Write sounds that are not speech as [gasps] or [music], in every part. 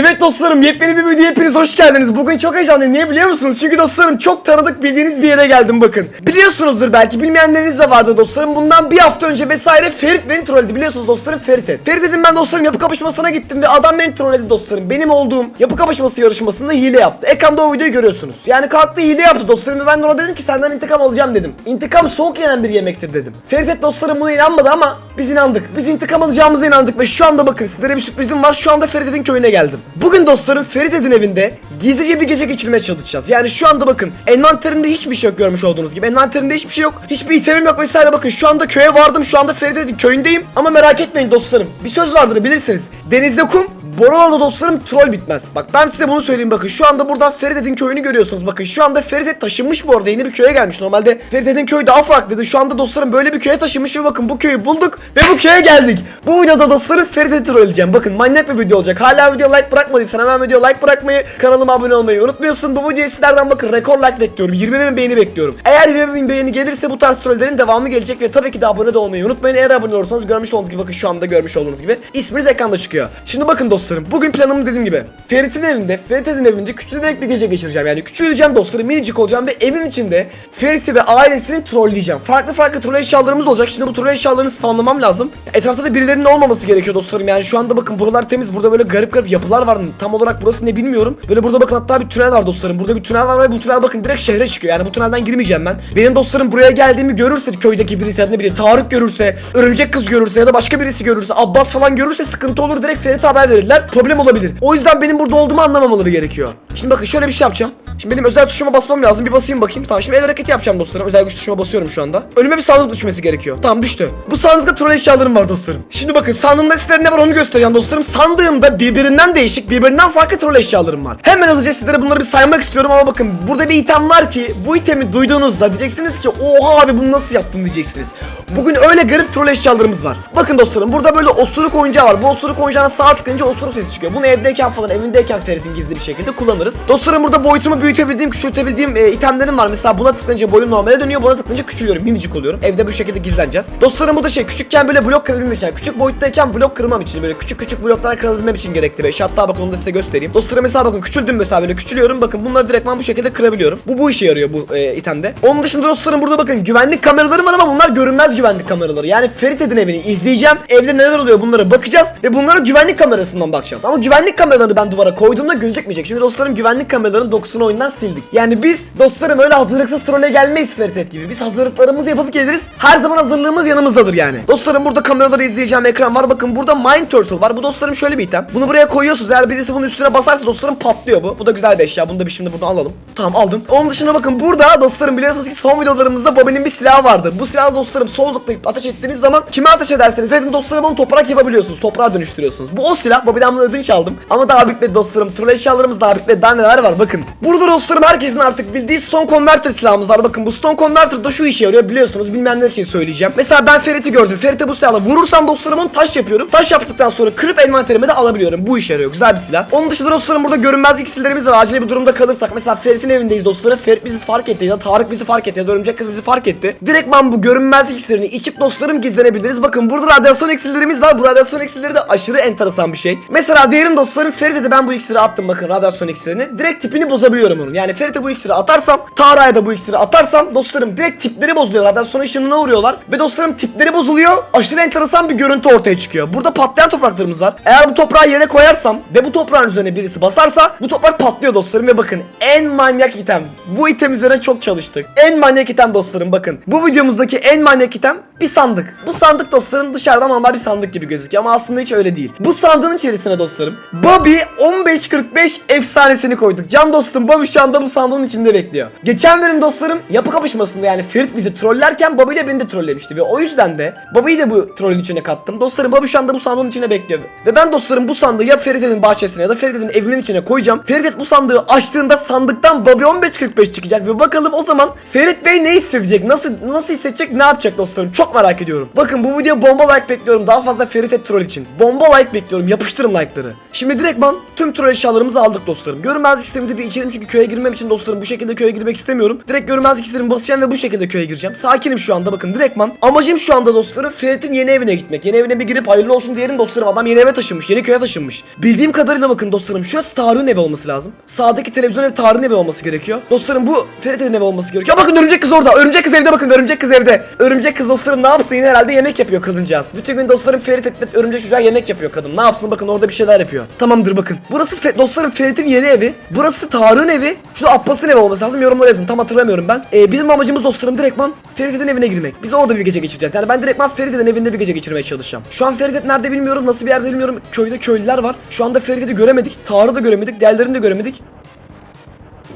Evet dostlarım yepyeni bir videoya hepiniz hoş geldiniz. Bugün çok heyecanlıyım. Niye biliyor musunuz? Çünkü dostlarım çok tanıdık bildiğiniz bir yere geldim bakın. Biliyorsunuzdur belki bilmeyenleriniz de vardı dostlarım. Bundan bir hafta önce vesaire Ferit beni trolledi. Biliyorsunuz dostlarım Ferit. Ferit dedim ben dostlarım yapı kapışmasına gittim ve adam beni trolledi dostlarım. Benim olduğum yapı kapışması yarışmasında hile yaptı. Ekranda o videoyu görüyorsunuz. Yani kalktı hile yaptı dostlarım ve ben de ona dedim ki senden intikam alacağım dedim. İntikam soğuk yenen bir yemektir dedim. Ferit dostlarım buna inanmadı ama biz inandık. Biz intikam alacağımıza inandık ve şu anda bakın sizlere bir sürprizim var. Şu anda Ferit'in köyüne geldim. Bugün dostlarım Ferit'in evinde gizlice bir gece geçirmeye çalışacağız. Yani şu anda bakın envanterimde hiçbir şey yok görmüş olduğunuz gibi. Envanterimde hiçbir şey yok. Hiçbir itemim yok vesaire bakın. Şu anda köye vardım. Şu anda Ferit'in köyündeyim. Ama merak etmeyin dostlarım. Bir söz vardır bilirsiniz. Denizde kum, Borolo'da dostlarım troll bitmez. Bak ben size bunu söyleyeyim bakın. Şu anda buradan Feridet'in köyünü görüyorsunuz. Bakın şu anda Feridet taşınmış bu arada. Yeni bir köye gelmiş. Normalde Feridet'in köyü daha farklıydı. Şu anda dostlarım böyle bir köye taşınmış ve bakın bu köyü bulduk ve bu köye geldik. Bu videoda dostlarım Feridet'i trolleyeceğim. Bakın manyak bir video olacak. Hala video like bırakmadıysan hemen video like bırakmayı, kanalıma abone olmayı unutmuyorsun. Bu videoya sizlerden bakın rekor like bekliyorum. 20 bin beğeni bekliyorum. Eğer 20 bin beğeni gelirse bu tarz trollerin devamı gelecek ve tabii ki de abone de olmayı unutmayın. Eğer abone olursanız görmüş olduğunuz gibi bakın şu anda görmüş olduğunuz gibi isminiz ekranda çıkıyor. Şimdi bakın dostlarım bugün planım dediğim gibi Ferit'in evinde, Ferit'in evinde küçülerek bir gece geçireceğim. Yani küçüleceğim dostlarım, minicik olacağım ve evin içinde Ferit'i ve ailesini trolleyeceğim. Farklı farklı troll eşyalarımız olacak. Şimdi bu troll eşyalarını spamlamam lazım. Etrafta da birilerinin olmaması gerekiyor dostlarım. Yani şu anda bakın buralar temiz. Burada böyle garip garip yapılar var. Tam olarak burası ne bilmiyorum. Böyle burada bakın hatta bir tünel var dostlarım. Burada bir tünel var ve bu tünel bakın direkt şehre çıkıyor. Yani bu tünelden girmeyeceğim ben. Benim dostlarım buraya geldiğimi görürse köydeki birisi ya ne bileyim Tarık görürse, örümcek kız görürse ya da başka birisi görürse, Abbas falan görürse sıkıntı olur. Direkt Ferit'e haber verirler. Problem olabilir. O yüzden benim burada olduğumu anlamamaları gerekiyor. Şimdi bakın şöyle bir şey yapacağım. Şimdi benim özel tuşuma basmam lazım. Bir basayım bakayım. Tamam şimdi el hareketi yapacağım dostlarım. Özel güç tuşuma basıyorum şu anda. Önüme bir sandık düşmesi gerekiyor. Tamam düştü. Bu sandıkta troll eşyalarım var dostlarım. Şimdi bakın sandığımda sizlere ne var onu göstereceğim dostlarım. Sandığımda birbirinden değişik, birbirinden farklı troll eşyalarım var. Hemen hızlıca sizlere bunları bir saymak istiyorum ama bakın burada bir item var ki bu itemi duyduğunuzda diyeceksiniz ki oha abi bunu nasıl yaptın diyeceksiniz. Bugün öyle garip troll eşyalarımız var. Bakın dostlarım burada böyle osuruk oyuncağı var. Bu osuruk oyuncağına sağ tıklayınca osuruk sesi çıkıyor. Bunu evdeyken falan evindeyken Ferit'in gizli bir şekilde kullanırız. Dostlarım burada boyutumu büyütebildiğim, küçültebildiğim e, itemlerim var. Mesela buna tıklayınca boyum normale dönüyor. Buna tıklayınca küçülüyorum. Minicik oluyorum. Evde bu şekilde gizleneceğiz. Dostlarım bu da şey küçükken böyle blok kırabilmem için. Yani küçük boyuttayken blok kırmam için böyle küçük küçük bloklara kırabilmem için gerekli bir şey. Hatta bakın onu da size göstereyim. Dostlarım mesela bakın küçüldüm mesela böyle küçülüyorum. Bakın bunları direktman bu şekilde kırabiliyorum. Bu bu işe yarıyor bu e, itemde. Onun dışında dostlarım burada bakın güvenlik kameraları var ama bunlar görünmez güvenlik kameraları. Yani Ferit Edin evini izleyeceğim. Evde neler oluyor bunlara bakacağız ve bunlara güvenlik kamerasından bakacağız. Ama güvenlik kameralarını ben duvara koyduğumda gözükmeyecek. Çünkü dostlarım güvenlik kameralarının dokusunu oyundan sildik. Yani biz dostlarım öyle hazırlıksız trole gelmeyiz Ferit Ed gibi. Biz hazırlıklarımızı yapıp geliriz. Her zaman hazırlığımız yanımızdadır yani. Dostlarım burada kameraları izleyeceğim ekran var. Bakın burada Mind Turtle var. Bu dostlarım şöyle bir item. Bunu buraya koyuyorsunuz. Eğer birisi bunun üstüne basarsa dostlarım patlıyor bu. Bu da güzel bir eşya. Bunu da bir şimdi buradan alalım. Tamam aldım. Onun dışında bakın burada dostlarım biliyorsunuz ki son videolarımızda Bobby'nin bir silahı vardı. Bu silahı dostlarım sol tıklayıp ateş ettiğiniz zaman kime ateş ederseniz zaten dostlarım onu toprak yapabiliyorsunuz. Toprağa dönüştürüyorsunuz. Bu o silah. Bobby'den bunu ödünç aldım. Ama daha bitmedi dostlarım. Troll eşyalarımız daha bitmedi. Daha neler var bakın. Burada dostlarım herkesin artık bildiği Stone Converter silahımız var. Bakın bu Stone Converter da şu işe yarıyor biliyorsunuz. Bilmeyenler için söyleyeceğim. Mesela ben Ferit'i gördüm. Ferit'e bu silahla vurursam dostlarım onu taş yapıyorum. Taş yaptıktan sonra kırıp envanterime de alabiliyorum. Bu işe yarıyor. Güzel bir silah. Onun dışında dostlarım burada görünmezlik iksirlerimiz var. Acil bir durumda kalırsak. Mesela Ferit'in evindeyiz dostlarım. Ferit bizi fark etti ya Tarık bizi fark etti ya da örümcek kız bizi fark etti. Direkt ben bu görünmezlik iksirini içip dostlarım gizlenebiliriz. Bakın burada radyasyon iksirlerimiz var. Bu radyasyon iksirleri de aşırı enteresan bir şey. Mesela diyelim dostlarım Ferit'e de ben bu iksiri attım bakın radyasyon iksirini. Direkt tipini bozabiliyorum onun. Yani Ferit'e bu iksiri atarsam, Tarık'a da bu iksiri atarsam dostlarım direkt tipleri bozuluyor. Radyasyon ışınına uğruyorlar ve dostlarım tipleri bozuluyor. Aşırı enteresan bir görüntü ortaya çıkıyor. Burada patlayan topraklarımız var. Eğer bu toprağı yere koyarsam ve bu toprağın üzerine birisi basarsa bu toprak patlıyor dostlarım ve bakın en manyak item. Bu item üzerine çok çalıştık. En manyak item dostlarım bakın. Bu videomuzdaki en manyak item bir sandık. Bu sandık dostlarım dışarıdan normal bir sandık gibi gözüküyor ama aslında hiç öyle değil. Bu sandığın içerisine dostlarım Bobby 1545 efsanesini koyduk. Can dostum Bobby şu anda bu sandığın içinde bekliyor. Geçen benim dostlarım yapı kapışmasında yani Ferit bizi trollerken Bobby ile beni de trollemişti ve o yüzden de Bobby'yi de bu trollün içine kattım. Dostlarım Bobby şu anda bu sandığın içine bekliyor. Ve ben dostlarım bu sandığı ya Ferit'in bahçesine ya da Ferit'in evinin içine koyacağım. Ferit bu sandığı açtığında sandıktan Bobby 1545 çıkacak ve bakalım o zaman Ferit Bey ne hissedecek? Nasıl nasıl hissedecek? Ne yapacak dostlarım? Çok merak ediyorum. Bakın bu video bomba like bekliyorum. Daha fazla Ferit troll için. Bomba like bekliyorum. Yapıştırın like'ları. Şimdi direktman tüm troll eşyalarımızı aldık dostlarım. Görünmezlik sistemimize bir içelim çünkü köye girmem için dostlarım bu şekilde köye girmek istemiyorum. Direkt görünmezlik iksirimi basacağım ve bu şekilde köye gireceğim. Sakinim şu anda bakın direktman. Amacım şu anda dostlarım Ferit'in yeni evine gitmek. Yeni evine bir girip hayırlı olsun diyelim dostlarım. Adam yeni eve taşınmış. Yeni köye taşınmış. Bildiğim kadarıyla bakın dostlarım şurası Tarık'ın evi olması lazım. Sağdaki televizyon ev Tarık'ın evi olması gerekiyor. Dostlarım bu Ferit'in evi olması gerekiyor. Bakın örümcek kız orada. Örümcek kız evde bakın örümcek kız evde. Örümcek kız dostlarım ne yapsın yine herhalde yemek yapıyor kadıncağız. Bütün gün dostlarım Ferit etle örümcek çocuğa yemek yapıyor kadın. Ne yapsın bakın orada bir şeyler yapıyor. Tamamdır bakın. Burası dostlarım Ferit'in yeni evi. Burası Tarık'ın evi. Şu Abbas'ın evi olması lazım. Yorumlara yazın. Tam hatırlamıyorum ben. Ee, bizim amacımız dostlarım direktman Ferit'in evine girmek. Biz orada bir gece geçireceğiz. Yani ben direktman Ferit'in evinde bir gece geçirmeye çalışacağım. Şu an Ferit nerede bilmiyorum. Nasıl bir yerde bilmiyorum. Köyde köylüler var. Şu anda Ferit'i göremedik. Tarık'ı da göremedik. Diğerlerini de göremedik.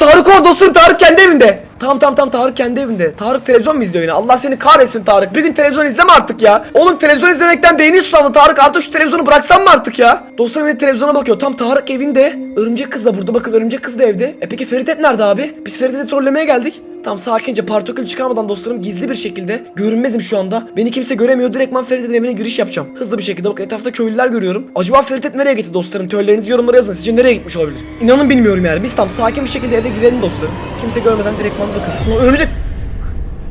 Tarık or dostum Tarık kendi evinde. Tamam tamam tamam Tarık kendi evinde. Tarık televizyon mu izliyor yine? Allah seni kahretsin Tarık. Bir gün televizyon izleme artık ya. Oğlum televizyon izlemekten beyni sulandı Tarık. Artık şu televizyonu bıraksan mı artık ya? Dostlarım yine televizyona bakıyor. Tam Tarık evinde. Örümcek kız da burada. Bakın örümcek kız da evde. E peki Feritet nerede abi? Biz Ferit'i trollemeye geldik. Tamam sakince partikül çıkarmadan dostlarım gizli bir şekilde görünmezim şu anda. Beni kimse göremiyor. Direktman Ferit'in evine giriş yapacağım. Hızlı bir şekilde. Bakın etrafta köylüler görüyorum. Acaba Ferit nereye gitti dostlarım? Teorilerinizi yorumlara yazın. Sizce nereye gitmiş olabilir? İnanın bilmiyorum yani. Biz tam sakin bir şekilde eve girelim dostlarım. Kimse görmeden direktman bakın. Örümcek...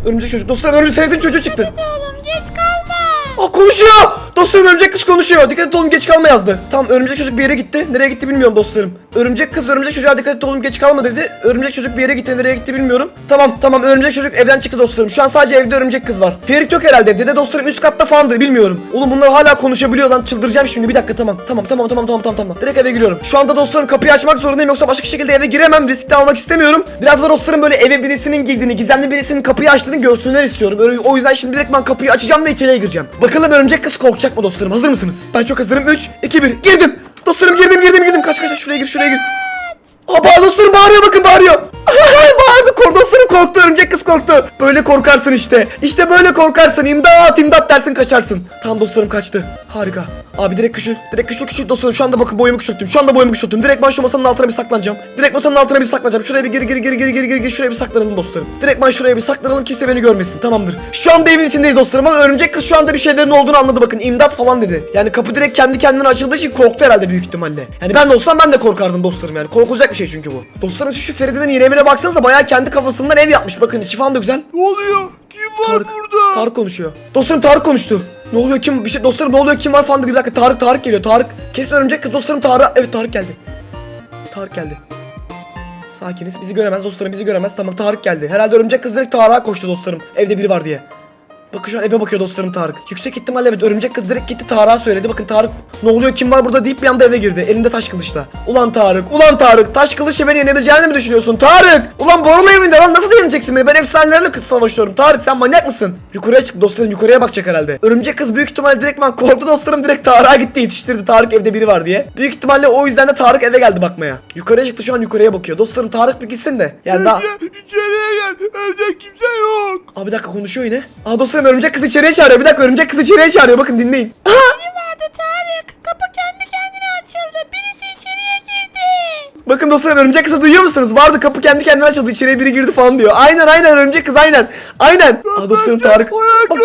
Örümcek çocuk. Dostlarım örümcek Ferit'in çocuğu çıktı. Oğlum geç kalma. Aa konuşuyor. Dostlarım örümcek kız konuşuyor. Dikkat et oğlum geç kalma yazdı. Tamam örümcek çocuk bir yere gitti. Nereye gitti bilmiyorum dostlarım. Örümcek kız örümcek çocuğa dikkat et oğlum geç kalma dedi. Örümcek çocuk bir yere gitti. Nereye gitti bilmiyorum. Tamam tamam örümcek çocuk evden çıktı dostlarım. Şu an sadece evde örümcek kız var. Ferit yok herhalde. Dede dostlarım üst katta falandır bilmiyorum. Oğlum bunlar hala konuşabiliyor lan. Çıldıracağım şimdi. Bir dakika tamam. Tamam tamam tamam tamam tamam tamam. Direkt eve giriyorum. Şu anda dostlarım kapıyı açmak zorundayım yoksa başka şekilde eve giremem. Risk de almak istemiyorum. Biraz da dostlarım böyle eve birisinin girdiğini, gizemli birisinin kapıyı açtığını görsünler istiyorum. Öyle, o yüzden şimdi direkt ben kapıyı açacağım ve içeriye gireceğim. Bakalım örümcek kız korkacak mı dostlarım? Hazır mısınız? Ben çok hazırım. 3, 2, 1. Girdim. Dostlarım girdim girdim girdim. Kaç kaç. Şuraya gir şuraya gir. Aa dostlarım bağırıyor bakın bağırıyor. [laughs] Bağırdı kor dostlarım korktu örümcek kız korktu. Böyle korkarsın işte. İşte böyle korkarsın. İmdat imdat dersin kaçarsın. Tamam dostlarım kaçtı. Harika. Abi direkt küçül. Direkt küçül küçül dostlarım. Şu anda bakın boyumu küçülttüm. Şu anda boyumu küçülttüm. Direkt ben şu masanın altına bir saklanacağım. Direkt masanın altına bir saklanacağım. Şuraya bir gir gir gir gir gir gir gir. Şuraya bir saklanalım dostlarım. Direkt ben şuraya bir saklanalım kimse beni görmesin. Tamamdır. Şu anda evin içindeyiz dostlarım ama örümcek kız şu anda bir şeylerin olduğunu anladı bakın. imdat falan dedi. Yani kapı direkt kendi kendine açıldığı için korktu herhalde büyük ihtimalle. Yani ben de olsam ben de korkardım dostlarım yani. Korkulacak bir şey çünkü bu. Dostlarım şu Feride'nin yeni evine baksanıza bayağı kendi kafasından ev yapmış. Bakın içi falan da güzel. Ne oluyor? Kim var Tarık, burada? Tarık konuşuyor. Dostlarım Tarık konuştu. Ne oluyor kim bir şey dostlarım ne oluyor kim var falan dedi. Bir dakika Tarık Tarık geliyor. Tarık kesin örümcek kız dostlarım Tarık. Evet Tarık geldi. Tarık geldi. Sakiniz. Bizi göremez dostlarım bizi göremez. Tamam Tarık geldi. Herhalde örümcek kız direkt Tarık'a koştu dostlarım. Evde biri var diye. Bakın şu an eve bakıyor dostlarım Tarık. Yüksek ihtimalle evet örümcek kız direkt gitti Tarık'a söyledi. Bakın Tarık ne oluyor kim var burada deyip bir anda eve girdi. Elinde taş kılıçla. Ulan Tarık, ulan Tarık. Taş kılıçla beni yenebileceğini mi düşünüyorsun? Tarık! Ulan borulu evinde lan nasıl yeneceksin beni? Ben efsanelerle savaşıyorum. Tarık sen manyak mısın? Yukarıya çık dostlarım yukarıya bakacak herhalde. Örümcek kız büyük ihtimalle direktman korktu dostlarım direkt Tarık'a gitti yetiştirdi. Tarık evde biri var diye. Büyük ihtimalle o yüzden de Tarık eve geldi bakmaya. Yukarıya çıktı şu an yukarıya bakıyor. Dostlarım Tarık bir gitsin de. Yani daha... İçeriye gel. Evde kimse yok. Aa bir dakika konuşuyor yine. Aa dostlarım örümcek kız içeriye çağırıyor. Bir dakika örümcek kız içeriye çağırıyor. Bakın dinleyin. Biri vardı Tarık. Kapı kendi kendine açıldı. Birisi içeriye girdi. Bakın dostlarım örümcek kızı duyuyor musunuz? Vardı kapı kendi kendine açıldı. İçeriye biri girdi falan diyor. Aynen aynen örümcek kız aynen. Aynen. Aa dostlarım Tarık. Bak.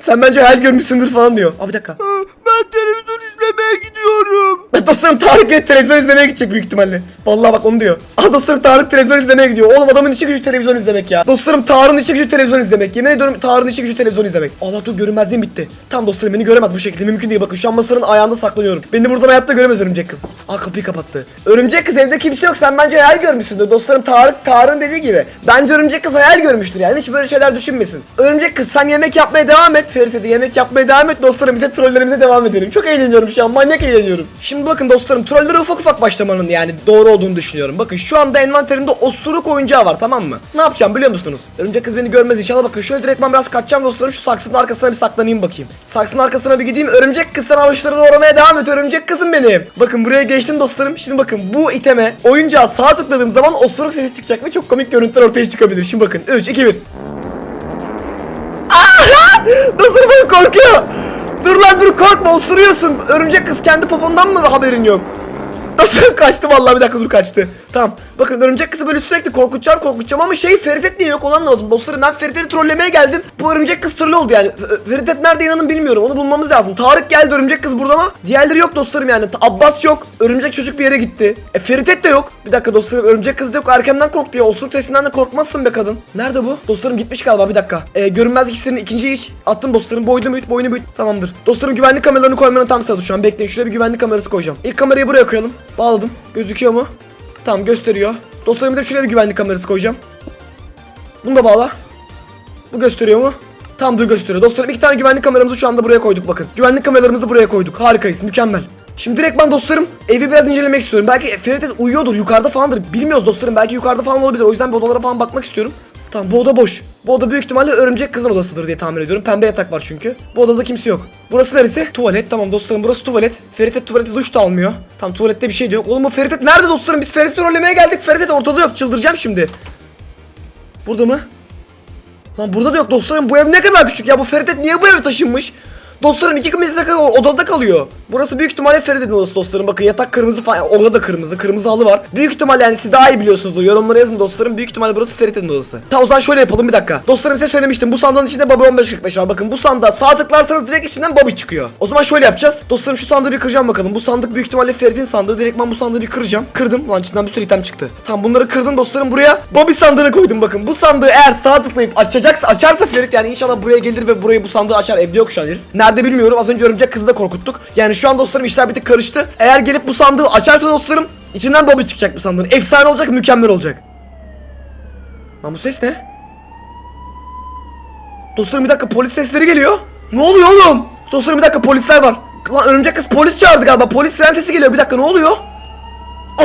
Sen bence hayal görmüşsündür falan diyor. Aa bir dakika. Ha, Ben televizyon izlemeye gidiyorum. Dostlarım Tarık televizyon izlemeye gidecek büyük ihtimalle. Vallahi bak onu diyor. Aa dostlarım Tarık televizyon izlemeye gidiyor. Oğlum adamın işi gücü televizyon izlemek ya. Dostlarım Tarık'ın işi gücü televizyon izlemek. Yemin ediyorum Tarık'ın işi gücü televizyon izlemek. Allah dur görünmezliğim bitti. Tam dostlarım beni göremez bu şekilde. Mümkün değil bakın şu an masanın ayağında saklanıyorum. Beni buradan hayatta göremez örümcek kız. Aa kapıyı kapattı. Örümcek kız evde kimse yok. Sen bence hayal görmüşsündür. Dostlarım Tarık Tarık'ın dediği gibi. Bence örümcek kız hayal görmüştür yani. Hiç böyle şeyler düşünmesin. Örümcek kız sen yemek yapmaya devam et. Ferit'e de yemek yapmaya devam et. Dostlarım bize trollerimize devam edelim. Çok eğleniyorum şu an. Manyak eğleniyorum. Şimdi bakın dostlarım trollere ufak ufak başlamanın yani doğru olduğunu düşünüyorum. Bakın şu anda envanterimde osuruk oyuncağı var tamam mı? Ne yapacağım biliyor musunuz? Örümcek kız beni görmez inşallah. Bakın şöyle direkt ben biraz kaçacağım dostlarım. Şu saksının arkasına bir saklanayım bakayım. Saksının arkasına bir gideyim. Örümcek kız sen avuçları devam et. Örümcek kızım benim. Bakın buraya geçtim dostlarım. Şimdi bakın bu iteme oyuncağa sağ tıkladığım zaman osuruk sesi çıkacak ve çok komik görüntüler ortaya çıkabilir. Şimdi bakın 3 2 1. Dostlarım bakın korkuyor. Dur lan dur korkma osuruyorsun. Örümcek kız kendi popondan mı haberin yok? Dostlarım kaçtı vallahi bir dakika dur kaçtı. Tamam. Bakın örümcek kızı böyle sürekli korkutacağım korkutacağım ama şey Feritet niye yok onu anlamadım. Dostlarım ben Ferit'i trollemeye geldim. Bu örümcek kız trolü oldu yani. F- Feritet nerede inanın bilmiyorum. Onu bulmamız lazım. Tarık geldi örümcek kız burada ama diğerleri yok dostlarım yani. Abbas yok. Örümcek çocuk bir yere gitti. E Feritet de yok. Bir dakika dostlarım örümcek kız da yok. Erkenden korktu ya. Osuruk testinden de korkmazsın be kadın. Nerede bu? Dostlarım gitmiş galiba bir dakika. E, görünmez iksirinin ikinci iç. Attım dostlarım. Boynu büyüt boynu büyüt. Tamamdır. Dostlarım güvenlik kameralarını koymanın tam sırası şu an. Bekleyin. Şuraya bir güvenlik kamerası koyacağım. İlk kamerayı buraya koyalım. Bağladım. Gözüküyor mu? Tamam gösteriyor. Dostlarım bir de şuraya bir güvenlik kamerası koyacağım. Bunu da bağla. Bu gösteriyor mu? Tam dur gösteriyor. Dostlarım iki tane güvenlik kameramızı şu anda buraya koyduk bakın. Güvenlik kameralarımızı buraya koyduk. Harikayız. Mükemmel. Şimdi direkt ben dostlarım evi biraz incelemek istiyorum. Belki Ferit uyuyordur yukarıda falandır. Bilmiyoruz dostlarım. Belki yukarıda falan olabilir. O yüzden bir odalara falan bakmak istiyorum. Tamam bu oda boş. Bu oda büyük ihtimalle örümcek kızın odasıdır diye tahmin ediyorum. Pembe yatak var çünkü. Bu odada kimse yok. Burası neresi? Tuvalet. Tamam dostlarım burası tuvalet. Ferit tuvalete duş da almıyor. Tamam tuvalette bir şey de yok. Oğlum bu Ferit nerede dostlarım? Biz Ferit'i trollemeye geldik. Ferit ortada yok. Çıldıracağım şimdi. Burada mı? Lan burada da yok dostlarım bu ev ne kadar küçük ya bu Feridet niye bu eve taşınmış? Dostlarım iki metre odada kalıyor. Burası büyük ihtimalle Feridet'in odası dostlarım. Bakın yatak kırmızı falan. Orada da kırmızı. Kırmızı halı var. Büyük ihtimalle yani siz daha iyi biliyorsunuzdur. Yorumlara yazın dostlarım. Büyük ihtimalle burası Feridet'in odası. Tamam o zaman şöyle yapalım bir dakika. Dostlarım size söylemiştim. Bu sandığın içinde Bobby 1545 var. Bakın bu sandığa sağ tıklarsanız direkt içinden Bobby çıkıyor. O zaman şöyle yapacağız. Dostlarım şu sandığı bir kıracağım bakalım. Bu sandık büyük ihtimalle Feridet'in sandığı. Direkt ben bu sandığı bir kıracağım. Kırdım. Lan içinden bir sürü item çıktı. Tamam bunları kırdım dostlarım buraya. Bobby sandığını koydum bakın. Bu sandığı eğer sağ tıklayıp açacaksa açarsa Ferit yani inşallah buraya gelir ve burayı bu sandığı açar. Evde yok şu an herif. Nerede bilmiyorum. Az önce örümcek kızı da korkuttuk. Yani şu an dostlarım işler bir tık karıştı. Eğer gelip bu sandığı açarsa dostlarım içinden Bobby çıkacak bu sandığın. Efsane olacak, mükemmel olacak. Lan bu ses ne? Dostlarım bir dakika polis sesleri geliyor. Ne oluyor oğlum? Dostlarım bir dakika polisler var. Lan örümcek kız polis çağırdı galiba. Polis siren sesi geliyor. Bir dakika ne oluyor?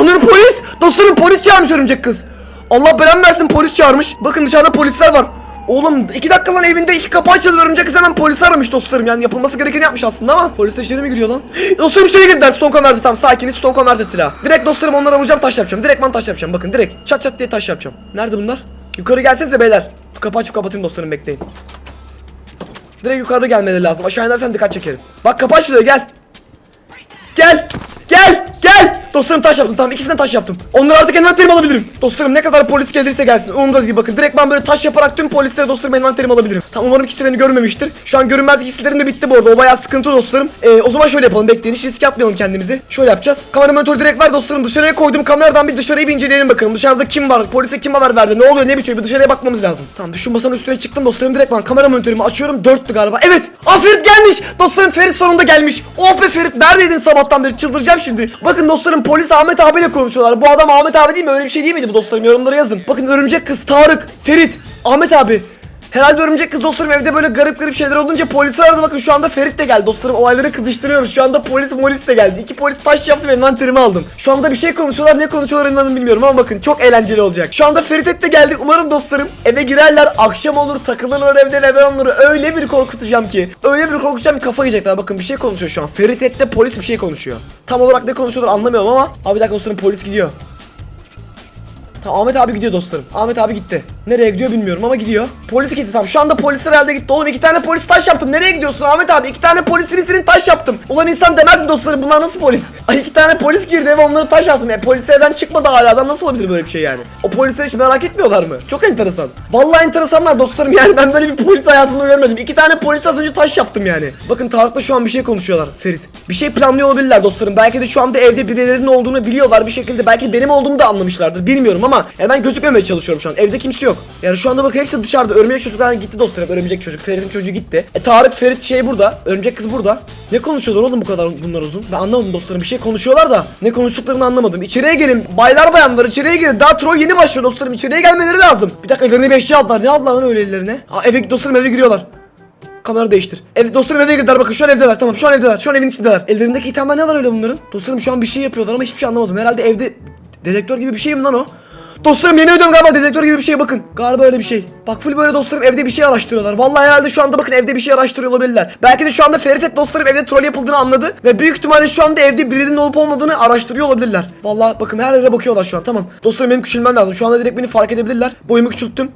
Onların polis. Dostlarım polis çağırmış örümcek kız. Allah belamı versin polis çağırmış. Bakın dışarıda polisler var. Oğlum iki dakika lan evinde iki kapı açıldı örümcek hemen polis aramış dostlarım yani yapılması gerekeni yapmış aslında ama polis de içeri mi lan? [gasps] Dostlarım içeri girdiler stone converter tamam sakiniz stone converter silah. Direkt dostlarım onlara vuracağım taş yapacağım direkt ben taş yapacağım bakın direkt çat çat diye taş yapacağım. Nerede bunlar? Yukarı gelsenize beyler. Kapı açıp kapatayım dostlarım bekleyin. Direkt yukarı gelmeleri lazım aşağı inersem dikkat çekerim. Bak kapı açılıyor. Gel. Gel. Dostlarım taş yaptım. Tamam ikisinden taş yaptım. Onları artık envanterime alabilirim. Dostlarım ne kadar polis gelirse gelsin. Umurumda değil bakın. Direkt ben böyle taş yaparak tüm polislere dostlarım envanterime alabilirim. Tamam umarım kimse beni görmemiştir. Şu an görünmez giysilerim de bitti bu arada. O bayağı sıkıntı dostlarım. Ee, o zaman şöyle yapalım. Bekleyin. Hiç riske atmayalım kendimizi. Şöyle yapacağız. Kamera monitörü direkt ver dostlarım. Dışarıya koydum. Kameradan bir dışarıyı bir inceleyelim bakalım. Dışarıda kim var? Polise kim haber verdi? Ne oluyor? Ne bitiyor? Bir dışarıya bakmamız lazım. Tamam şu masanın üstüne çıktım dostlarım. Direkt ben kamera monitörümü açıyorum. Dörttü galiba. Evet. Aa Ferit gelmiş. Dostlarım Ferit sonunda gelmiş. Oh be Ferit. Neredeydin sabahtan beri? Çıldıracağım şimdi. Bakın dostlarım polis Ahmet abiyle konuşuyorlar. Bu adam Ahmet abi değil mi? Öyle bir şey değil miydi bu dostlarım? Yorumlara yazın. Bakın örümcek kız Tarık, Ferit, Ahmet abi. Herhalde örümcek kız dostlarım evde böyle garip garip şeyler olunca polisi aradı. Bakın şu anda Ferit de geldi. Dostlarım olayları kızıştırıyoruz. Şu anda polis molis de geldi. İki polis taş yaptım envanterimi aldım. Şu anda bir şey konuşuyorlar. Ne konuşuyorlar inanın bilmiyorum ama bakın çok eğlenceli olacak. Şu anda Ferit de geldi umarım dostlarım eve girerler. Akşam olur takılırlar evde ve ben onları öyle bir korkutacağım ki öyle bir korkutacağım ki kafa yiyecekler. Bakın bir şey konuşuyor şu an. Ferit de polis bir şey konuşuyor. Tam olarak ne konuşuyorlar anlamıyorum ama. Abi bir dakika dostlarım polis gidiyor Tamam Ahmet abi gidiyor dostlarım. Ahmet abi gitti. Nereye gidiyor bilmiyorum ama gidiyor. Polis gitti tamam. Şu anda polisler herhalde gitti. Oğlum iki tane polis taş yaptım. Nereye gidiyorsun Ahmet abi? İki tane polisin senin taş yaptım. Ulan insan demez mi dostlarım? Bunlar nasıl polis? [laughs] Ay iki tane polis girdi eve onları taş attım. Yani polis evden çıkmadı hala. Adam nasıl olabilir böyle bir şey yani? O polisler hiç merak etmiyorlar mı? Çok enteresan. Vallahi enteresanlar dostlarım [laughs] yani. Ben böyle bir polis hayatımda görmedim. İki tane polis az önce taş yaptım yani. Bakın Tarık'la şu an bir şey konuşuyorlar Ferit. Bir şey planlıyor olabilirler dostlarım. Belki de şu anda evde birilerinin olduğunu biliyorlar bir şekilde. Belki benim olduğumu da anlamışlardır. Bilmiyorum ama yani ben gözükmemeye çalışıyorum şu an. Evde kimse yok. Yani şu anda bakın hepsi dışarıda. Örümcek çocuklar gitti dostlarım. Örümcek çocuk. Ferit'in çocuğu gitti. E Tarık, Ferit şey burada. Örümcek kız burada. Ne konuşuyorlar oğlum bu kadar bunlar uzun? Ben anlamadım dostlarım. Bir şey konuşuyorlar da ne konuştuklarını anlamadım. İçeriye gelin. Baylar bayanlar içeriye gelin. Daha troll yeni başlıyor dostlarım. İçeriye gelmeleri lazım. Bir dakika ellerine bir aldılar. Ne aldılar lan öyle ellerine? Ha eve dostlarım eve giriyorlar. Kamera değiştir. Ev, dostlarım eve girdiler bakın şu an evdeler tamam şu an evdeler şu an evin içindeler. Ellerindeki itemler ne var öyle bunların? Dostlarım şu an bir şey yapıyorlar ama hiçbir şey anlamadım. Herhalde evde dedektör gibi bir şey mi lan o? Dostlarım yemin ediyorum galiba dedektör gibi bir şey bakın. Galiba öyle bir şey. Bak full böyle dostlarım evde bir şey araştırıyorlar. Vallahi herhalde şu anda bakın evde bir şey araştırıyor olabilirler. Belki de şu anda Feritet dostlarım evde troll yapıldığını anladı. Ve büyük ihtimalle şu anda evde birinin olup olmadığını araştırıyor olabilirler. Vallahi bakın her yere bakıyorlar şu an tamam. Dostlarım benim küçülmem lazım. Şu anda direkt beni fark edebilirler. Boyumu küçülttüm.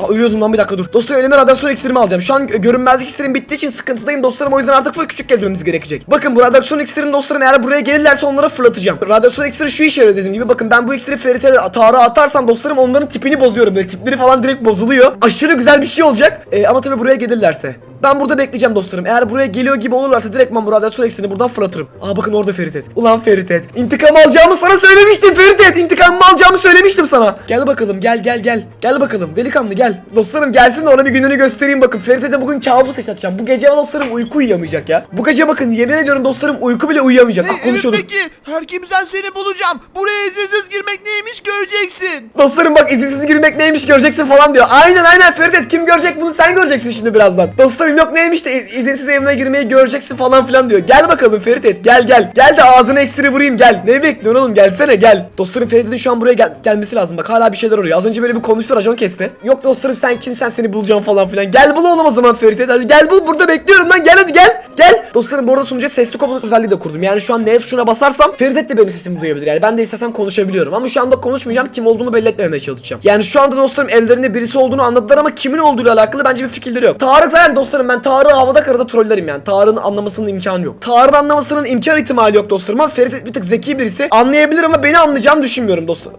Ya ölüyordum lan bir dakika dur. Dostlarım elime radyasyon iksirimi alacağım. Şu an görünmezlik iksirim bittiği için sıkıntıdayım dostlarım. O yüzden artık full küçük gezmemiz gerekecek. Bakın bu radyasyon iksirini dostlarım eğer buraya gelirlerse onlara fırlatacağım. Radyasyon iksiri şu işe yarıyor dediğim gibi. Bakın ben bu iksiri Ferit'e Tarık'a atarsam dostlarım onların tipini bozuyorum. Böyle tipleri falan direkt bozuluyor. Aşırı güzel bir şey olacak. Ee, ama tabii buraya gelirlerse. Ben burada bekleyeceğim dostlarım. Eğer buraya geliyor gibi olurlarsa direkt ben bu radyasyon iksirini buradan fırlatırım. Aa bakın orada Ferit et. Ulan Ferit et. İntikam alacağımı sana söylemiştim Ferit et. İntikamımı alacağımı söylemiştim sana. Gel bakalım gel gel gel. Gel bakalım delikanlı gel. Dostlarım gelsin de ona bir gününü göstereyim bakın. Ferit'e bugün kabus yaşatacağım. Bu gece dostlarım uyku uyuyamayacak ya. Bu gece bakın yemin ediyorum dostlarım uyku bile uyuyamayacak. Ah konuşuyorduk. Evimdeki her kimsen seni bulacağım. Buraya izinsiz girmek neymiş göreceksin. Dostlarım bak izinsiz girmek neymiş göreceksin falan diyor. Aynen aynen Ferit kim görecek bunu sen göreceksin şimdi birazdan. Dostlarım yok neymiş de iz- izinsiz evime girmeyi göreceksin falan filan diyor. Gel bakalım Ferit gel gel. Gel de ağzına ekstra vurayım gel. Ne bekliyorsun oğlum gelsene gel. Dostlarım Ferit'in şu an buraya gel- gelmesi lazım. Bak hala bir şeyler arıyor. Az önce böyle bir konuştu racon kesti. Yok dostlarım sen kimsen seni bulacağım falan filan. Gel bul oğlum o zaman Ferit hadi gel bul burada bekliyorum lan gel hadi gel. Gel. Dostlarım bu arada sunucuya sesli komut özelliği de kurdum. Yani şu an N tuşuna basarsam Ferit de benim sesimi duyabilir. Yani ben de istesem konuşabiliyorum. Ama şu anda konuşmayacağım. Kim olduğumu belli etmemeye çalışacağım. Yani şu anda dostlarım ellerinde birisi olduğunu anladılar ama kimin olduğuyla alakalı bence bir fikirleri yok. Tarık zaten dostlarım ben Tarık'ı havada karada trollerim yani. Tarık'ın anlamasının imkanı yok. Tarık'ın anlamasının imkan ihtimali yok dostlarım ama Ferit bir tık zeki birisi. Anlayabilir ama beni anlayacağını düşünmüyorum dostlarım.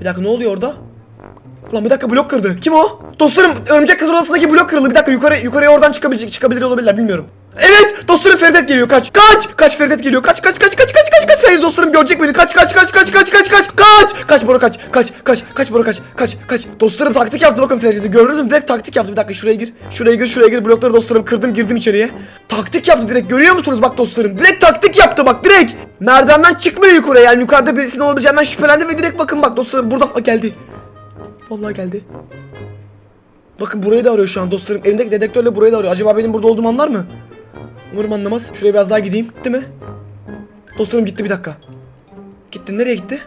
Bir dakika ne oluyor orada? Ulan bir dakika blok kırdı. Kim o? Dostlarım örümcek kızın odasındaki blok kırıldı. Bir dakika yukarı yukarıya oradan çıkabilecek çıkabilir olabilirler bilmiyorum. Evet dostlarım Feridet geliyor kaç kaç kaç Feridet geliyor kaç kaç kaç kaç kaç kaç kaç hayır dostlarım görecek beni kaç kaç kaç kaç kaç kaç kaç kaç kaç Bora kaç kaç kaç kaç Bora kaç kaç kaç dostlarım taktik yaptı bakın Ferit'i gördünüz mü direkt taktik yaptı bir dakika şuraya gir şuraya gir şuraya gir blokları dostlarım kırdım girdim içeriye taktik yaptı direkt görüyor musunuz bak dostlarım direkt taktik yaptı bak direkt merdivenden çıkmıyor yukarıya yani yukarıda birisinin olabileceğinden şüphelendi ve direkt bakın bak dostlarım buradan geldi Vallahi geldi. Bakın burayı da arıyor şu an dostlarım. Elindeki dedektörle burayı da arıyor. Acaba benim burada olduğumu anlar mı? Umarım anlamaz. Şuraya biraz daha gideyim. Gitti mi? Dostlarım gitti bir dakika. Gitti. Nereye gitti?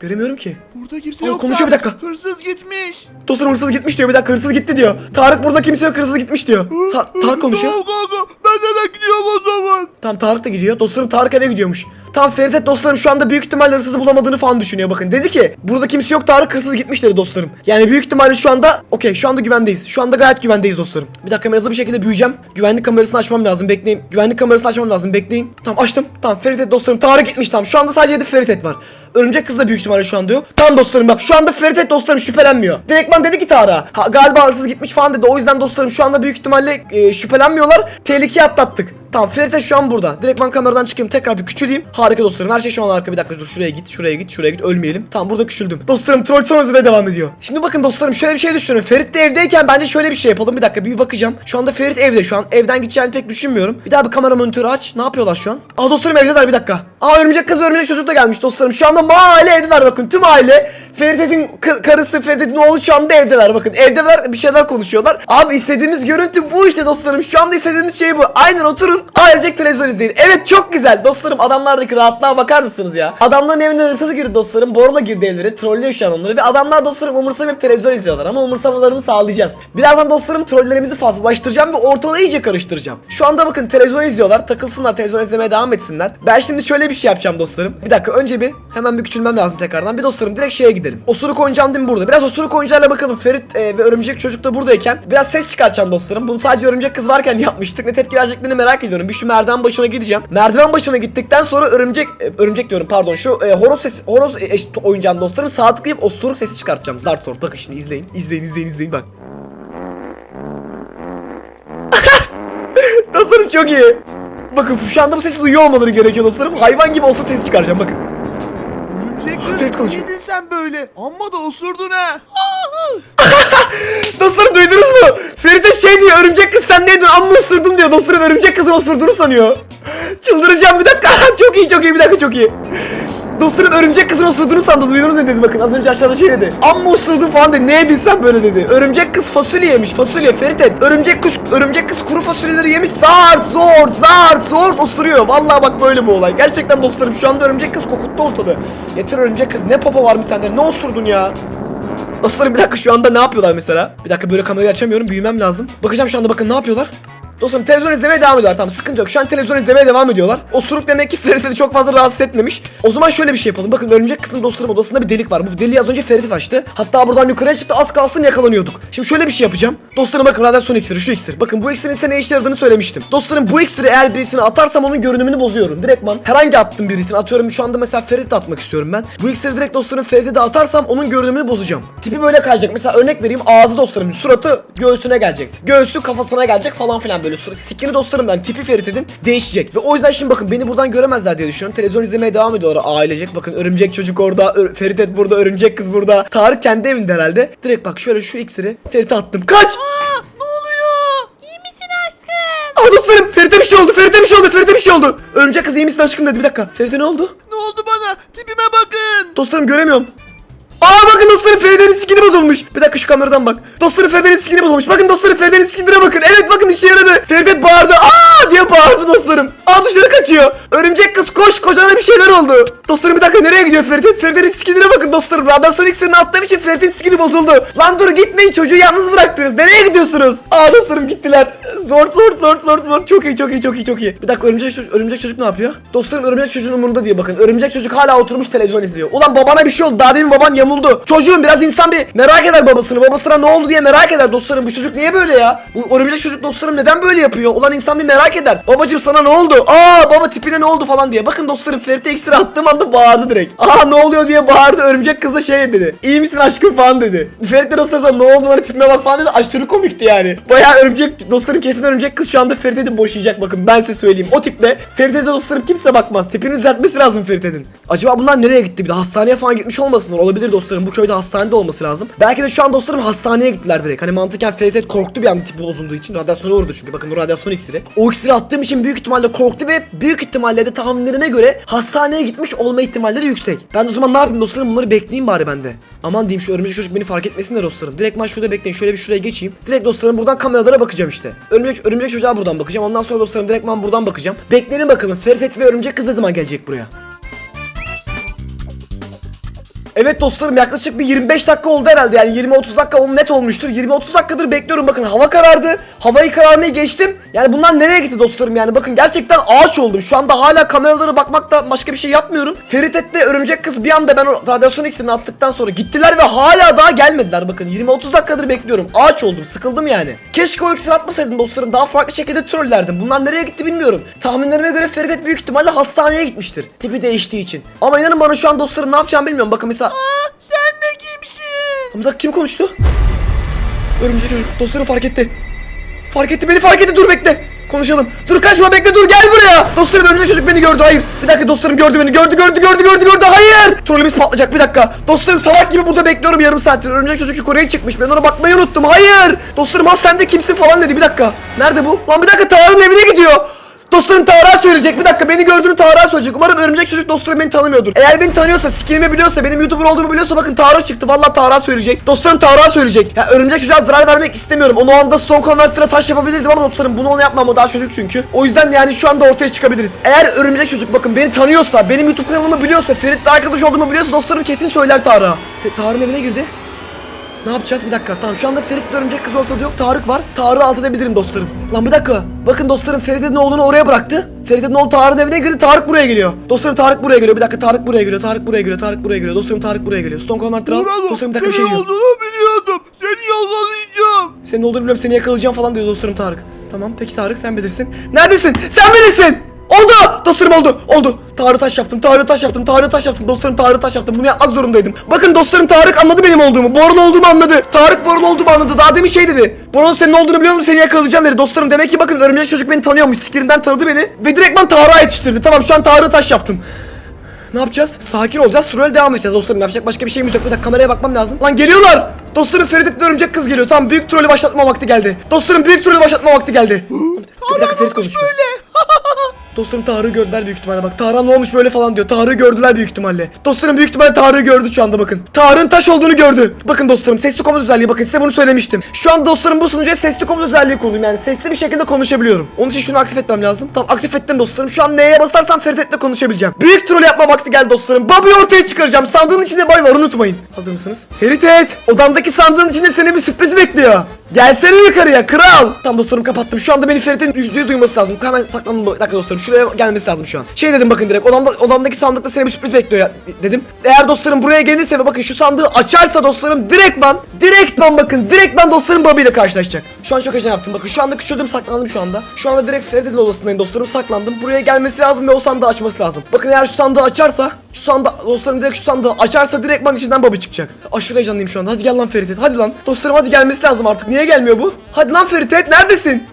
Göremiyorum ki. Burada kimse Aa, yok. konuşuyor bir dakika. Hırsız gitmiş. Dostlarım hırsız gitmiş diyor. Bir dakika hırsız gitti diyor. Tarık burada kimse yok hırsız gitmiş diyor. Ta- Tarık konuşuyor. Tamam kanka ben de gidiyorum o zaman. Tamam Tarık da gidiyor. Dostlarım Tarık eve gidiyormuş. Tamam Feridet dostlarım şu anda büyük ihtimalle hırsızı bulamadığını falan düşünüyor bakın. Dedi ki burada kimse yok Tarık hırsız gitmiş dedi dostlarım. Yani büyük ihtimalle şu anda okey şu anda güvendeyiz. Şu anda gayet güvendeyiz dostlarım. Bir dakika hızlı bir şekilde büyüyeceğim. Güvenlik kamerasını açmam lazım bekleyin. Güvenlik kamerasını açmam lazım bekleyin. Tamam açtım. Tamam Feridet dostlarım Tarık gitmiş tamam. Şu anda sadece Feridet var. Örümcek kız da büyük ihtimalle şu anda yok. Tamam dostlarım bak şu anda Feridet dostlarım şüphelenmiyor. Direktman dedi ki Tarık'a ha, galiba hırsız gitmiş falan dedi. O yüzden dostlarım şu anda büyük ihtimalle e, şüphelenmiyorlar. Tehlikeyi atlattık. Tamam Ferit şu an burada. Direktman kameradan çıkayım tekrar bir küçüleyim. Harika dostlarım. Her şey şu an harika. Bir dakika dur şuraya git, şuraya git, şuraya git. Ölmeyelim. Tamam burada küçüldüm. Dostlarım troll son hızıyla devam ediyor. Şimdi bakın dostlarım şöyle bir şey düşünün. Ferit de evdeyken bence şöyle bir şey yapalım. Bir dakika bir bakacağım. Şu anda Ferit evde şu an. Evden gideceğini pek düşünmüyorum. Bir daha bir kamera monitörü aç. Ne yapıyorlar şu an? Aa dostlarım evdeler bir dakika. Aa örümcek kız örümcek çocuk da gelmiş dostlarım. Şu anda mahalle evdeler bakın. Tüm aile. Ferit'in karısı, Ferit'in oğlu şu anda evdeler bakın. Evdeler bir şeyler konuşuyorlar. Abi istediğimiz görüntü bu işte dostlarım. Şu anda istediğimiz şey bu. Aynen oturun. Ailecek televizyon izleyin. Evet çok güzel dostlarım. Adamlardaki rahatlığa bakar mısınız ya? Adamların evine hırsız girdi dostlarım. Borla girdi evlere. Trollüyor şu an onları. Ve adamlar dostlarım umursamayıp televizyon izliyorlar. Ama umursamalarını sağlayacağız. Birazdan dostlarım trollerimizi fazlalaştıracağım ve ortalığı iyice karıştıracağım. Şu anda bakın televizyon izliyorlar. Takılsınlar televizyon izlemeye devam etsinler. Ben şimdi şöyle bir şey yapacağım dostlarım. Bir dakika önce bir hemen bir küçülmem lazım tekrardan. Bir dostlarım direkt şeye gidelim. Osuruk oyuncağım değil mi burada? Biraz osuruk oyuncağıyla bakalım. Ferit e, ve örümcek çocuk da buradayken biraz ses çıkartacağım dostlarım. Bunu sadece örümcek kız varken [laughs] yapmıştık. Ne tepki vereceklerini merak ediyorum. Bir şu merdiven başına gideceğim. Merdiven başına gittikten sonra örümcek e, örümcek diyorum pardon. Şu e, horoz ses horoz e, oyuncağım dostlarım. Sağ tıklayıp osuruk sesi çıkartacağım. Zart zor. Bakın şimdi izleyin. İzleyin izleyin izleyin bak. [laughs] dostlarım çok iyi. Bakın şu anda bu sesi duyuyor olmaları gerekiyor dostlarım. Hayvan gibi osuruk sesi çıkaracağım bakın. Kız konuşuyor. yedin sen böyle. Amma da osurdun ha. [laughs] Dostlarım duydunuz mu? Feride şey diyor örümcek kız sen neydin amma osurdun diyor. Dostlarım örümcek kızın osurduğunu sanıyor. Çıldıracağım bir dakika. [laughs] çok iyi çok iyi bir dakika çok iyi. Dostlarım örümcek kızın osurduğunu sandı. Duydunuz ne dedi bakın az önce aşağıda şey dedi. Amma osurdun falan dedi. Ne yedin sen böyle dedi. Örümcek kız fasulye yemiş fasulye Ferit et. Örümcek kuş örümcek kız kuru fasulyeleri yemiş. Zart zor zart zor osuruyor. Vallahi bak böyle bu olay. Gerçekten dostlarım şu anda örümcek kız kokuttu ortalığı. Yeter örümcek kız ne popo varmış sende ne osurdun ya. Dostlarım bir dakika şu anda ne yapıyorlar mesela? Bir dakika böyle kamerayı açamıyorum büyümem lazım. Bakacağım şu anda bakın ne yapıyorlar? Dostlarım televizyon izlemeye devam ediyorlar. Tamam sıkıntı yok. Şu an televizyon izlemeye devam ediyorlar. Osuruk demek ki Ferit'i de çok fazla rahatsız etmemiş. O zaman şöyle bir şey yapalım. Bakın örümcek kısmı dostlarım odasında bir delik var. Bu deliği az önce Ferit'i açtı. Hatta buradan yukarıya çıktı. Az kalsın yakalanıyorduk. Şimdi şöyle bir şey yapacağım. Dostlarım bakın radyasyon iksiri şu iksir. Bakın bu iksirin size ne işe yaradığını söylemiştim. Dostlarım bu iksiri eğer birisine atarsam onun görünümünü bozuyorum. Direktman herhangi attım birisini atıyorum. Şu anda mesela Ferit'e atmak istiyorum ben. Bu iksiri direkt dostlarım Ferit'e de atarsam onun görünümünü bozacağım. Tipi böyle kayacak. Mesela örnek vereyim ağzı dostlarım suratı göğsüne gelecek. Göğsü kafasına gelecek falan filan böyle. Sur- Sikini dostlarım ben tipi Ferit'in değişecek. Ve o yüzden şimdi bakın beni buradan göremezler diye düşünüyorum. Televizyon izlemeye devam ediyorlar ailecek. Bakın örümcek çocuk orada, Ör- Ferit burada, örümcek kız burada. Tarık kendi evinde herhalde. Direkt bak şöyle şu iksiri Ferit'e attım. Kaç! Aa, ne oluyor? İyi misin aşkım? Aa dostlarım Ferit'e bir şey oldu. Ferit'e bir şey oldu. Ferit'e bir şey oldu. Örümcek kız iyi misin aşkım dedi. Bir dakika. Ferit'e ne oldu? Ne oldu bana? Tipime bakın. Dostlarım göremiyorum. Aa bakın dostlarım Feride'nin skini bozulmuş. Bir dakika şu kameradan bak. Dostlarım Feride'nin skini bozulmuş. Bakın dostlarım Feride'nin skinine bakın. Evet bakın işe yaradı. Feride bağırdı. Aa diye bağırdı dostlarım. Aa dışarı kaçıyor. Örümcek kız koş kocana bir şeyler oldu. Dostlarım bir dakika nereye gidiyor Feride? Feride'nin skinine bakın dostlarım. Radyasyon iksirini attığım için Feride'nin skini bozuldu. Lan dur gitmeyin çocuğu yalnız bıraktınız. Nereye gidiyorsunuz? Aa dostlarım gittiler. Zor zor zor zor zor. Çok iyi çok iyi çok iyi çok iyi. Bir dakika örümcek çocuk, örümcek çocuk ne yapıyor? Dostlarım örümcek çocuğun umurunda diye bakın. Örümcek çocuk hala oturmuş televizyon izliyor. Ulan babana bir şey oldu. Daha demin baban yamuldu. Çocuğun biraz insan bir merak eder babasını. Babasına ne oldu diye merak eder dostlarım. Bu çocuk niye böyle ya? Bu örümcek çocuk dostlarım neden böyle yapıyor? Ulan insan bir merak eder. Babacım sana ne oldu? Aa baba tipine ne oldu falan diye. Bakın dostlarım Ferit'e ekstra attığım anda bağırdı direkt. Aa ne oluyor diye bağırdı. Örümcek kız da şey dedi. İyi misin aşkım falan dedi. Ferit de dostlarım sana ne oldu lan tipime bak falan dedi. Aşırı komikti yani. Bayağı örümcek dostlarım kesin örümcek kız şu anda Ferit'e de boşayacak bakın ben size söyleyeyim. O tiple Ferit'e de dostlarım kimse bakmaz. Tipini düzeltmesi lazım Ferit'in. Acaba bunlar nereye gitti bir de hastaneye falan gitmiş olmasınlar. Olabilir dostlarım bu köyde hastanede olması lazım. Belki de şu an dostlarım hastaneye gittiler direkt. Hani mantıken Ferit korktu bir anda tipi bozulduğu için. Radyasyona uğradı çünkü bakın bu radyasyon iksiri. O iksiri attığım için büyük ihtimalle korktu ve büyük ihtimalle de tahminlerime göre hastaneye gitmiş olma ihtimalleri yüksek. Ben de o zaman ne yapayım dostlarım bunları bekleyeyim bari ben de. Aman diyeyim şu örümcek çocuk beni fark etmesin de dostlarım. Direkt ben şurada bekleyin. Şöyle bir şuraya geçeyim. Direkt dostlarım buradan kameralara bakacağım işte. Örümcek, örümcek çocuğa buradan bakacağım. Ondan sonra dostlarım direkt ben buradan bakacağım. Bekleyin bakalım Ferit ve örümcek kız ne zaman gelecek buraya. Evet dostlarım yaklaşık bir 25 dakika oldu herhalde. Yani 20-30 dakika onun net olmuştur. 20-30 dakikadır bekliyorum. Bakın hava karardı. Havayı kararmayı geçtim. Yani bunlar nereye gitti dostlarım yani? Bakın gerçekten ağaç oldum. Şu anda hala kameralara bakmakta başka bir şey yapmıyorum. Ferit etle örümcek kız bir anda ben o radyasyon iksirini attıktan sonra gittiler ve hala daha gelmediler. Bakın 20-30 dakikadır bekliyorum. Ağaç oldum sıkıldım yani. Keşke o iksiri atmasaydım dostlarım. Daha farklı şekilde trollerdim. Bunlar nereye gitti bilmiyorum. Tahminlerime göre Ferit et büyük ihtimalle hastaneye gitmiştir Tipi değiştiği için. Ama inanın bana şu an dostlarım ne yapacağımı bilmiyorum. Bakın mesela Aa, sen de kimsin? dakika kim konuştu? Örümcek çocuk dostlarım fark etti. Fark etti beni fark etti dur bekle. Konuşalım. Dur kaçma bekle dur gel buraya. Dostlarım örümcek çocuk beni gördü hayır. Bir dakika dostlarım gördü beni gördü gördü gördü gördü gördü hayır. Trollümüz patlayacak bir dakika. Dostlarım salak gibi burada bekliyorum yarım saattir. Örümcek çocuk yukarıya çıkmış ben ona bakmayı unuttum hayır. Dostlarım ha sen de kimsin falan dedi bir dakika. Nerede bu? Lan bir dakika Tarık'ın evine gidiyor. Dostlarım Tarık'a söyleyecek. Bir dakika beni gördüğünü Tarık'a söyleyecek. Umarım örümcek çocuk dostlarım beni tanımıyordur. Eğer beni tanıyorsa skinimi biliyorsa benim youtuber olduğumu biliyorsa bakın Tarık çıktı. Vallahi Tarık'a söyleyecek. Dostlarım Tarık'a söyleyecek. Ya örümcek çocuğa zarar vermek istemiyorum. Onu o anda stone converter'a taş yapabilirdim ama dostlarım bunu onu yapmam. O daha çocuk çünkü. O yüzden yani şu anda ortaya çıkabiliriz. Eğer örümcek çocuk bakın beni tanıyorsa benim youtube kanalımı biliyorsa Ferit'le arkadaş olduğumu biliyorsa dostlarım kesin söyler Tarık'a. Tarık'ın evine girdi ne yapacağız? Bir dakika. Tamam şu anda Ferit'le örümcek kız ortada yok. Tarık var. Tarık'ı alt edebilirim dostlarım. Lan bir dakika. Bakın dostlarım Ferit'in olduğunu oraya bıraktı. Ferit'in oğlu Tarık'ın evine girdi. Tarık buraya geliyor. Dostlarım Tarık buraya geliyor. Bir dakika Tarık buraya geliyor. Tarık buraya geliyor. Tarık buraya geliyor. Dostlarım Tarık buraya geliyor. Stone Cold Martyr'ı al Ulan, Dostlarım bir dakika bir şey diyor. olduğunu biliyordum. Seni yakalayacağım. Senin olduğunu biliyorum seni yakalayacağım falan diyor dostlarım Tarık. Tamam peki Tarık sen bilirsin. Neredesin? Sen bilirsin Oldu! Dostlarım oldu! Oldu! Tarık taş yaptım Tarık taş yaptım Tarık taş yaptım. Dostlarım Tarık taş yaptım. Bunu yapmak zorundaydım. Bakın dostlarım Tarık anladı benim olduğumu. Borun olduğumu anladı. Tarık Borun olduğumu anladı. Daha demin şey dedi. Borun senin olduğunu biliyorum seni yakalayacağım dedi. Dostlarım Demek ki bakın örümcek çocuk beni tanıyormuş. Skirinden tanıdı beni. Ve direktman Tarık'a yetiştirdi. Tamam şu an Tarık taş yaptım. Ne yapacağız? Sakin olacağız. Troll devam edeceğiz dostlarım. Yapacak başka bir şeyimiz yok. Bir dakika kameraya bakmam lazım. Lan geliyorlar. Dostlarım Ferit'le örümcek kız geliyor. Tamam büyük trolü başlatma vakti geldi. Dostlarım büyük trolü başlatma vakti geldi. [gasps] bir dakika Ferit konuşuyor. Böyle. [laughs] Dostlarım Tarık'ı gördüler büyük ihtimalle bak. Tarık'a ne olmuş böyle falan diyor. Tarık'ı gördüler büyük ihtimalle. Dostlarım büyük ihtimalle Tarık'ı gördü şu anda bakın. Tarık'ın taş olduğunu gördü. Bakın dostlarım sesli komut özelliği bakın size bunu söylemiştim. Şu an dostlarım bu sunucuya sesli komut özelliği koydum yani sesli bir şekilde konuşabiliyorum. Onun için şunu aktif etmem lazım. Tamam aktif ettim dostlarım. Şu an neye basarsam Ferit'le konuşabileceğim. Büyük troll yapma vakti geldi dostlarım. Bobby'yi ortaya çıkaracağım. Sandığın içinde bay var unutmayın. Hazır mısınız? Ferit odamdaki sandığın içinde seni bir sürpriz bekliyor. Gelsene yukarıya kral. Tamam dostlarım kapattım. Şu anda beni Ferit'in yüzde yüz duyması lazım. Hemen saklandım. Bir dakika dostlarım. Şuraya gelmesi lazım şu an. Şey dedim bakın direkt. Odamda, odamdaki sandıkta seni bir sürpriz bekliyor ya, dedim. Eğer dostlarım buraya gelirse ve bakın şu sandığı açarsa dostlarım direktman, direktman bakın direktman dostlarım Bobby ile karşılaşacak. Şu an çok heyecan yaptım. Bakın şu anda küçüldüm saklandım şu anda. Şu anda direkt Ferit'in odasındayım dostlarım saklandım. Buraya gelmesi lazım ve o sandığı açması lazım. Bakın eğer şu sandığı açarsa, şu sandığı dostlarım direkt şu sandığı açarsa direktman içinden Bobby çıkacak. Aşırı heyecanlıyım şu anda. Hadi gel lan Ferit. Hadi lan. Dostlarım hadi gelmesi lazım artık. Niye gelmiyor bu? Hadi lan Ferit neredesin?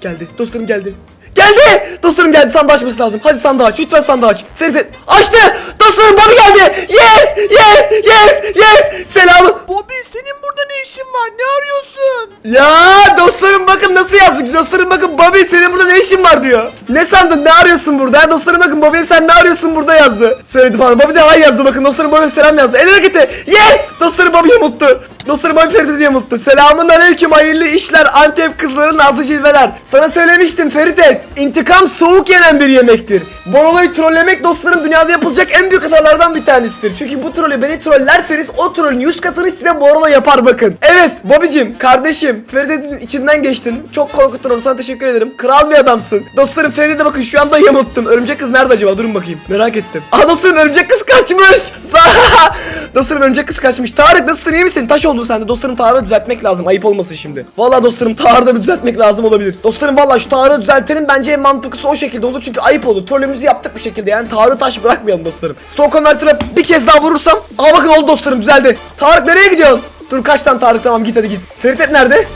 Geldi. Dostlarım geldi. Geldi! Dostlarım geldi. Sandığı açması lazım. Hadi sandığı aç. Lütfen sandığı aç. Ferit açtı! Dostlarım Bobby geldi! Yes! Yes! Yes! Yes! Selamı. Bobby senin burada ne işin var? Ne arıyorsun? Ya dostlarım bakın nasıl yazdık. Dostlarım bakın Bobby senin burada ne işin var diyor. Ne sandın? Ne arıyorsun burada? Dostlarım bakın Bobby sen ne arıyorsun burada yazdı. Söyledi bana. Bobby de hay yazdı. Bakın dostlarım Bobby selam yazdı. El hareketi. Yes! Dostlarım Bobby'ye mutlu. Dostlarım Bobby Ferit'e diye mutlu. Selamun aleyküm hayırlı işler. Antep kızları nazlı cilveler. Sana söylemiştim Ferit. İntikam soğuk yenen bir yemektir. Borolo'yu trollemek dostlarım dünyada yapılacak en büyük hatalardan bir tanesidir. Çünkü bu trolü beni trollerseniz o trolün 100 katını size Borolo yapar bakın. Evet Bobby'cim kardeşim Ferit'in içinden geçtin. Çok korkuttun onu sana teşekkür ederim. Kral bir adamsın. Dostlarım Ferit'e bakın şu anda yamulttum. Örümcek kız nerede acaba? Durun bakayım. Merak ettim. Aa dostlarım örümcek kız kaçmış. [laughs] dostlarım örümcek kız kaçmış. Tarık nasılsın iyi misin? Taş oldun sen de. Dostlarım Tarık'ı düzeltmek lazım. Ayıp olmasın şimdi. Vallahi dostlarım Tarık'ı da düzeltmek lazım olabilir. Dostlarım vallahi şu Tarık'ı düzeltenin bence en mantıklısı o şekilde olur. Çünkü ayıp oldu. Trollümüzü yaptık bu şekilde. Yani Tarık'ı taş bırakmayalım dostlarım. Stone Converter'a bir kez daha vurursam. Aa bakın oldu dostlarım düzeldi. Tarık nereye gidiyorsun? Dur kaç tane Tarık tamam git hadi git. Ferit nerede?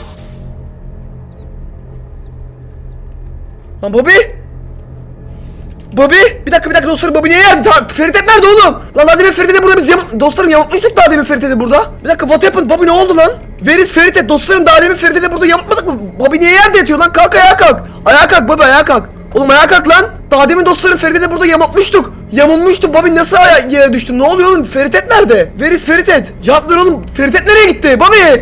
Lan Bobby? Bobby? Bir dakika bir dakika dostlarım Bobby niye geldi? Ta- Ferit nerede oğlum? Lan daha demin Ferit'e burada biz yamut... Dostlarım yamutmuştuk daha demin Ferit'e burada. Bir dakika what happened? Bobby ne oldu lan? Where is Ferit? Dostlarım daha demin Ferit'e burada yamutmadık mı? Bobby niye yerde yatıyor lan? Kalk ayağa kalk. Ayağa kalk Bobby ayağa kalk. Oğlum ayağa kalk lan. Daha demin dostlarım Ferit'e burada yamutmuştuk. Yamulmuştu. Bobby nasıl yere düştü? Ne oluyor oğlum? Ferit nerede? Where is Ferit? Cevap ver oğlum. Ferit nereye gitti? Bobby!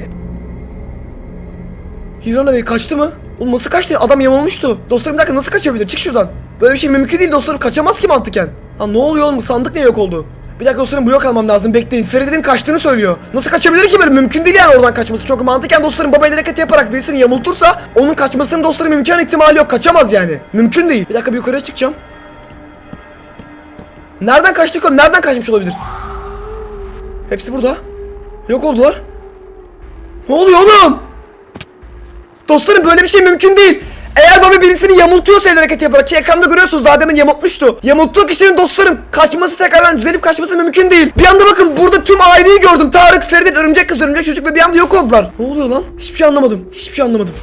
Hirana Bey kaçtı mı? Oğlum nasıl kaçtı? Adam yamulmuştu. Dostlarım bir dakika nasıl kaçabilir? Çık şuradan. Böyle bir şey mümkün değil dostlarım. Kaçamaz ki mantıken. Lan ne oluyor oğlum? Sandık niye yok oldu? Bir dakika dostlarım blok almam lazım. Bekleyin. Ferit'in kaçtığını söylüyor. Nasıl kaçabilir ki böyle? Mümkün değil yani oradan kaçması. Çok mantıken dostlarım baba el hareket yaparak birisini yamultursa onun kaçmasının dostlarım imkan ihtimali yok. Kaçamaz yani. Mümkün değil. Bir dakika bir yukarıya çıkacağım. Nereden kaçtık oğlum? Nereden kaçmış olabilir? Hepsi burada. Yok oldular. Ne oluyor oğlum? Dostlarım böyle bir şey mümkün değil. Eğer baba birisini yamultuyorsa el hareket yaparak ki ekranda görüyorsunuz daha demin yamultmuştu. Yamulttuğu kişinin dostlarım kaçması tekrardan düzelip kaçması mümkün değil. Bir anda bakın burada tüm aileyi gördüm. Tarık, Feride, Örümcek Kız, Örümcek Çocuk ve bir anda yok oldular. Ne oluyor lan? Hiçbir şey anlamadım. Hiçbir şey anlamadım.